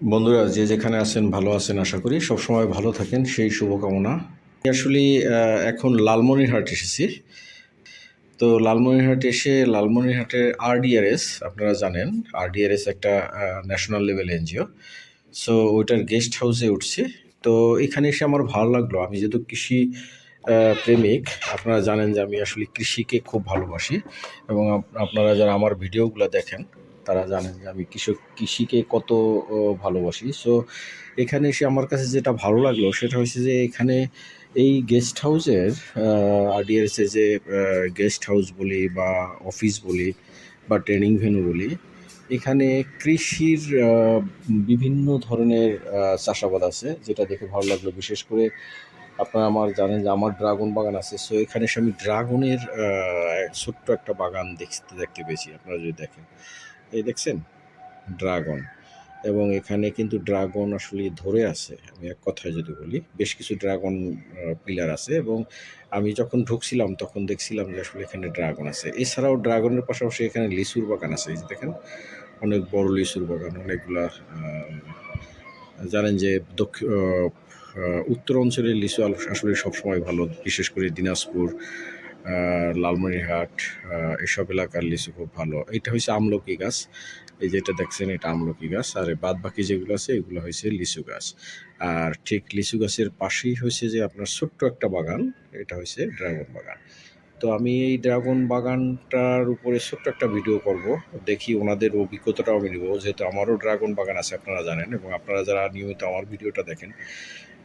বন্ধুরা, যে যেখানে আছেন, ভালো আছেন আশা করি। সবসময় ভালো থাকেন, সেই শুভকামনা। আসলে এখন লালমনিরহাট এসেছি। তো লালমনিরহাট এসে, লালমনিরহাটের আরডিআরএস, আপনারা জানেন, আরডিআরএস একটা ন্যাশনাল লেভেল এনজিও। সো, ওইটার গেস্ট হাউসে উঠছি। তো এখানে এসে আমার ভালো লাগল। আমি যেহেতু কৃষি প্রেমিক, আপনারা জানেন যে আমি আসলে কৃষিকে খুব ভালোবাসি। এবং আপনারা যারা আমার ভিডিওগুলো দেখেন তারা জানেন যে আমি কৃষক, কৃষিকে কত ভালোবাসি। সো এখানে এসে আমার কাছে যেটা ভালো লাগল সেটা হচ্ছে যে এখানে এই গেস্ট হাউসের আরডিআরএস যে গেস্ট হাউস বলি বা অফিস বলি বা ট্রেনিং ভেন্যু বলি, এখানে কৃষির বিভিন্ন ধরনের চাষাবাদ আছে, যেটা দেখে ভালো লাগল। বিশেষ করে আপনারা আমার জানেন যে আমার ড্রাগন বাগান আছে। সো এখানে এসে আমি ড্রাগনের ছোট্ট একটা বাগান দেখতে দেখতে পেয়েছি। আপনারা যদি দেখেন। এই দেখছেন? ড্রাগন। এবং এখানে কিন্তু ড্রাগন আসলে ধরে আছে, আমি এক কথায় যদি বলি। বেশ কিছু ড্রাগন পিলার আছে এবং আমি যখন ঢুকছিলাম তখন দেখছিলাম যে আসলে এখানে ড্রাগন আছে। এছাড়াও ড্রাগনের পাশাপাশি এখানে লিচুর বাগান আছে, এই যে দেখেন? অনেক বড় লিচুর বাগান, অনেকগুলা জানেন যে দক্ষিণ উত্তর অঞ্চলের লিচু আসলে সবসময় ভালো, বিশেষ করে দিনাজপুর লালমনিরহাট এসব এলাকার লিচু খুব ভালো। এটা হচ্ছে আমলকি গাছ। এই যেটা দেখছেন, এটা আমলকি গাছ। আর বাদ বাকি যেগুলো আছে, এগুলো হয়েছে লিচু গাছ। আর ঠিক লিচু গাছের পাশেই হয়েছে যে আপনার ছোট্ট একটা বাগান, এটা হয়েছে ড্রাগন বাগান। তো আমি এই ড্রাগন বাগানটার উপরে ছোট্ট একটা ভিডিও করব। দেখি ওনাদের অভিজ্ঞতাটাও আমি নেব। যেহেতু আমারও ড্রাগন বাগান আছে, আপনারা জানেন। এবং আপনারা যারা নিয়মিত আমার ভিডিওটা দেখেন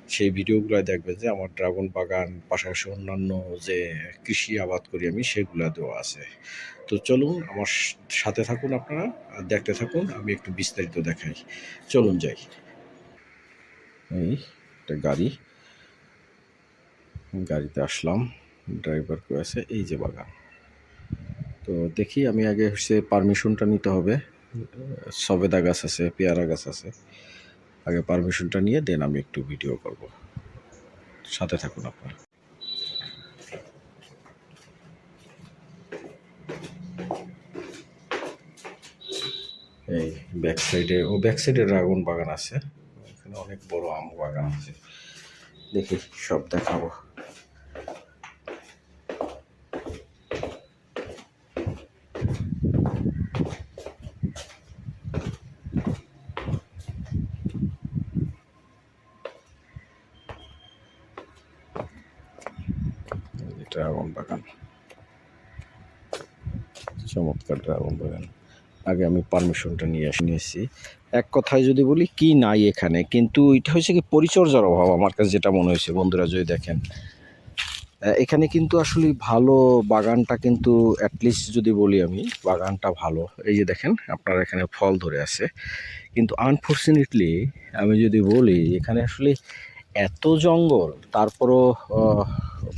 সেই ভিডিওগুলো দেখবেন যে আমার ড্রাগন বাগান পাশাপাশি অন্যান্য যে কৃষি আবাদ করি আমি, সেগুলো দেওয়া আছে। তো চলুন আমার সাথে থাকুন আপনারা দেখতে থাকুন, আমি একটু বিস্তারিত দেখাই। চলুন যাই। এই একটা গাড়ি। গাড়িতে আসলাম, ড্রাইভার কেউ আছে এই যে বাগান। তো দেখি, আমি আগে হচ্ছে পারমিশনটা নিতে হবে। সবেদা গাছ আছে, পেয়ারা গাছ আছে। আগে পারমিশনটা নিয়ে, দেন আমি একটু ভিডিও করব। সাথে থাকুন আপনারা। এই ব্যাক সাইডে ও ব্যাক সাইডে ড্রাগন বাগান আছে। এখানে অনেক বড় আম বাগান আছে। দেখি, সব দেখাবো এই যে ড্রাগন বাগান। চমৎকার ড্রাগন বাগান। আগে আমি পারমিশনটা নিয়ে আসি নিয়েছি এক কথায় যদি বলি, কি নাই এখানে? কিন্তু এটা হয়েছে কি, পরিচর্যার অভাব আমার কাছে যেটা মনে হয়েছে। বন্ধুরা, যদি দেখেন এখানে কিন্তু আসলে ভালো বাগানটা কিন্তু অ্যাটলিস্ট যদি বলি আমি, বাগানটা ভালো। এই যে দেখেন, আপনার এখানে ফল ধরে আছে। কিন্তু আনফর্চুনেটলি আমি যদি বলি, এখানে আসলে এত জঙ্গল, তারপরও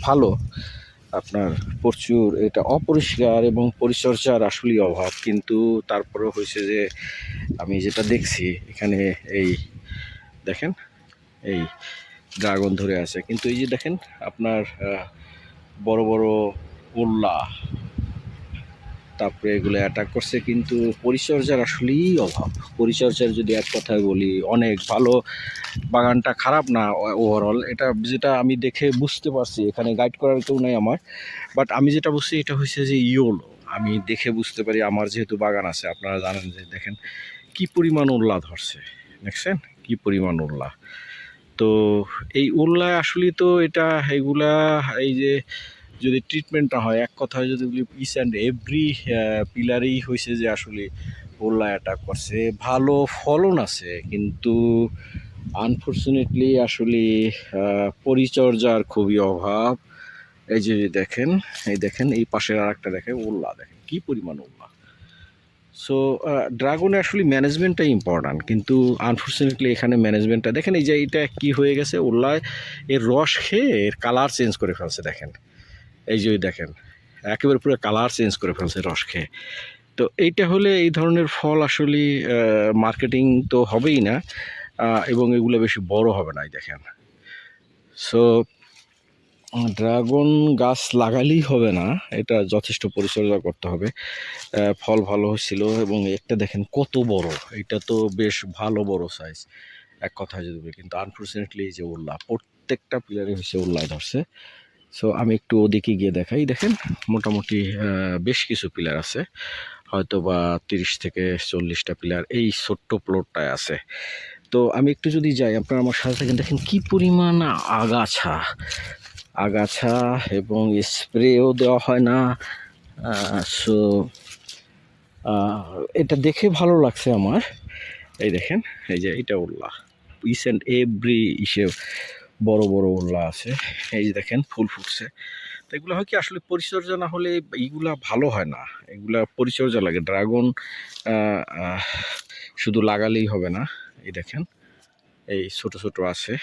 ভালো। আপনার প্রচুর এটা অপরিষ্কার এবং পরিচর্যার আসলেই অভাব। কিন্তু তারপরে হয়েছে যে, আমি যেটা দেখছি, এখানে এই দেখেন, এই ড্রাগন ধরে আছে। কিন্তু এই যে দেখেন, আপনার বড় বড় উল্লা তারপরে এগুলো অ্যাটাক করছে, কিন্তু পরিচর্যার আসলেই অভাব। পরিচর্যার যদি এক কথায় বলি, অনেক ভালো, বাগানটা খারাপ না ওভারঅল এটা যেটা আমি দেখে বুঝতে পারছি, এখানে গাইড করার কেউ নাই আমার। বাট আমি যেটা বুঝছি, এটা হচ্ছে যে ইয়োলো আমি দেখে বুঝতে পারি, আমার যেহেতু বাগান আছে, আপনারা জানেন যে দেখেন কি পরিমাণ উল্লা ধরছে, দেখছেন? কি পরিমাণ উল্লা। তো এই উল্লা আসলে তো এটা এগুলা এই যে যদি ট্রিটমেন্টটা হয়, এক কথায় যদি বলি ইচ অ্যান্ড এভরি পিলারেই হয়েছে যে আসলে উল্লা অ্যাটাক করছে। ভালো ফলন আছে, কিন্তু আনফর্চুনেটলি আসলে পরিচর্যার খুবই অভাব। এই যে দেখেন, এই দেখেন, এই পাশের আর একটা দেখেন উল্লা দেখেন, কী পরিমাণ উল্লা সো ড্রাগনে আসলে ম্যানেজমেন্টটাই ইম্পর্ট্যান্ট কিন্তু আনফর্চুনেটলি এখানে ম্যানেজমেন্টটা দেখেন এই যে এটা কি হয়ে গেছে উল্লায় এর রস খেয়ে এর কালার চেঞ্জ করে ফেলছে, দেখেন। এই যে দেখেন, একেবারে পুরো কালার চেঞ্জ করে ফেলছে রস খেয়ে। তো এইটা হলে এই ধরনের ফল আসলে মার্কেটিং তো হবেই না এবং এগুলো বেশি বড় হবে না দেখেন। সো ড্রাগন গাছ লাগালেই হবে না, এটা যথেষ্ট পরিচর্যা করতে হবে। ফল ভালো হয়েছিল, এবং একটা দেখেন কত বড়, এটা তো বেশ ভালো বড় সাইজ এক কথায় যদি কিন্তু আনফর্চুনেটলি এই যে উল্লাহ, প্রত্যেকটা প্লেয়ারে হয়েছে উল্লাহ ধরছে। সো আমি একটু ওদিকে গিয়ে দেখাই। দেখেন, মোটামুটি বেশ কিছু পিলার আছে। হয়তো বা তিরিশ থেকে চল্লিশটা পিলার এই ছোট্ট প্লটটায় আছে। তো আমি একটু যদি যাই, আপনারা আমার সাথে থাকেন, দেখেন কি পরিমাণ আগাছা। আগাছা এবং স্প্রেও দেওয়া হয় না। সো এটা দেখে ভালো লাগছে আমার। এই দেখেন, এই যে, এটা উল্লাহ। ইস অ্যান্ড এভরি ইসে বড় বড় উল্লাহ আছে। এই যে দেখেন, ফুল ফুটছে। তো এগুলো হয় কি, আসলে পরিচর্যা না হলে এইগুলা ভালো হয় না। এগুলা পরিচর্যা লাগে। ড্রাগন শুধু লাগালেই হবে না। এই দেখেন, এই ছোট ছোট আছে।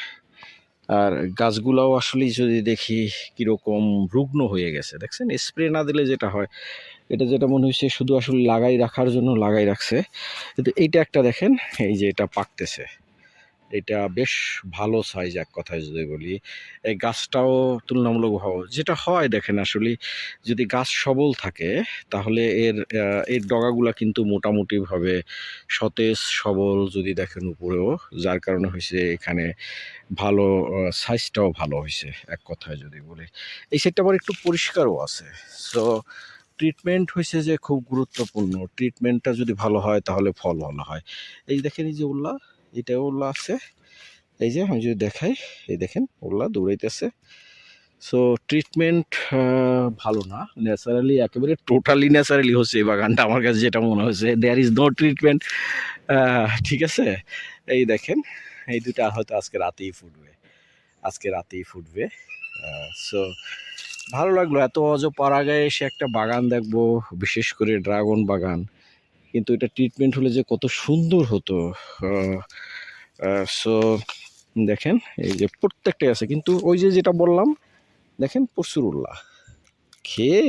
আর গাছগুলাও আসলে যদি দেখি কীরকম রুগ্ন হয়ে গেছে। দেখছেন? স্প্রে না দিলে যেটা হয়, এটা যেটা মনে হচ্ছে শুধু আসলে লাগাই রাখার জন্য লাগাই রাখছে। কিন্তু এইটা একটা দেখেন, এই যে এটা পাকতেছে। এটা বেশ ভালো সাইজ এক কথায় যদি বলি। এই গাছটাও তুলনামূলক ভালো। যেটা হয় দেখেন আসলে, যদি গাছ সবল থাকে, তাহলে এর এর ডগাগুলা কিন্তু মোটামুটিভাবে সতেজ, সবল যদি দেখেন উপরেও, যার কারণে হয়েছে এখানে ভালো সাইজটাও ভালো হয়েছে এক কথায় যদি বলি। এই সেটটা আবার একটু পরিষ্কারও আছে। সো ট্রিটমেন্ট হয়েছে যে খুব গুরুত্বপূর্ণ। ট্রিটমেন্টটা যদি ভালো হয়, তাহলে ফল ভালো হয়। এই দেখেন এই যে উল্লাহ এটাও উল্লাহ আছে। এই যে আমি যদি দেখাই, এই দেখেন উল্লাহ দৌড়াইতেছে। সো ট্রিটমেন্ট ভালো না। ন্যাচারালি একেবারে টোটালি ন্যাচারালি হচ্ছে এই বাগানটা আমার কাছে যেটা মনে হয়েছে। দেয়ার ইজ নো ট্রিটমেন্ট ঠিক আছে? এই দেখেন, এই দুটা হয়তো আজকে রাতেই ফুটবে। আজকে রাতেই ফুটবে। সো ভালো লাগল। এত অজপাড়াগায় এসে একটা বাগান দেখব, বিশেষ করে ড্রাগন বাগান। কিন্তু এটা ট্রিটমেন্ট হলে যে কত সুন্দর হতো। সো দেখেন, এই যে প্রত্যেকটাই আছে। কিন্তু ওই যে যেটা বললাম, দেখেন প্রচুর উল্লাহ খেয়ে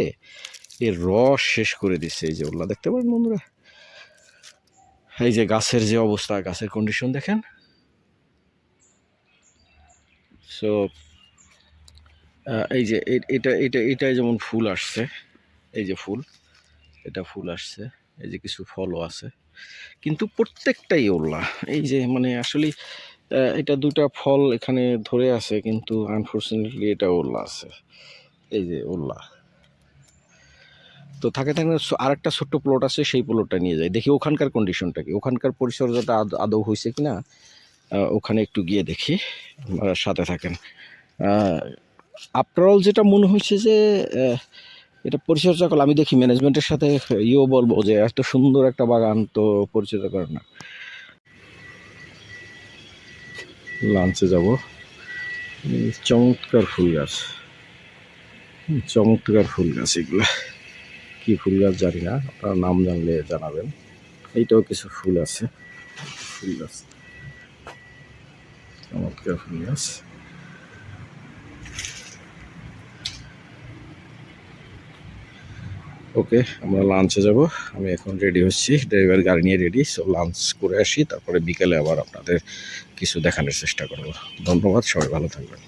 এর রস শেষ করে দিচ্ছে এই যে উল্লাহ দেখতে পারেন বন্ধুরা? এই যে গাছের যে অবস্থা, গাছের কন্ডিশন দেখেন। সো এই যে এটা এটা এটাই যেমন ফুল আসছে, এই যে ফুল, এটা ফুল আসছে। এই যে কিছু ফলও আছে। কিন্তু প্রত্যেকটাই ওল্লা এই যে মানে আসলে এটা দুটা ফল এখানে ধরে আছে, কিন্তু আনফর্চুনেটলি এটা ওল্লা আছে। এই যে ওল্লা তো থাকে থাকে আর একটা ছোট্ট প্লট আছে, সেই প্লটটা নিয়ে যাই। দেখি ওখানকার কন্ডিশনটা কি? ওখানকার পরিচর্যাটা আদ- হয়েছে কি না ওখানে একটু গিয়ে দেখি। সাথে থাকেন। আফটার অল যেটা মনে হয়েছে যে এটা পরিচর্যা করলে, আমি দেখি ম্যানেজমেন্টের সাথে ইয়েও বলব যে এত সুন্দর একটা বাগান তো পরিচর্যা করে না। লাঞ্চে যাব। চমৎকার ফুল গাছ। চমৎকার ফুল গাছ এগুলো। কি ফুল গাছ জানি না, আপনারা নাম জানলে জানাবেন। এইটাও কিছু ফুল আছে। ফুল গাছ। চমৎকার ফুল গাছ। ওকে, আমরা লাঞ্চে যাব। আমি এখন রেডি হচ্ছি। ড্রাইভার গাড়ি নিয়ে রেডি সো লাঞ্চ করে আসি। তারপরে বিকেলে আবার আপনাদের কিছু দেখানোর চেষ্টা করব। ধন্যবাদ, সবাই ভালো থাকবেন।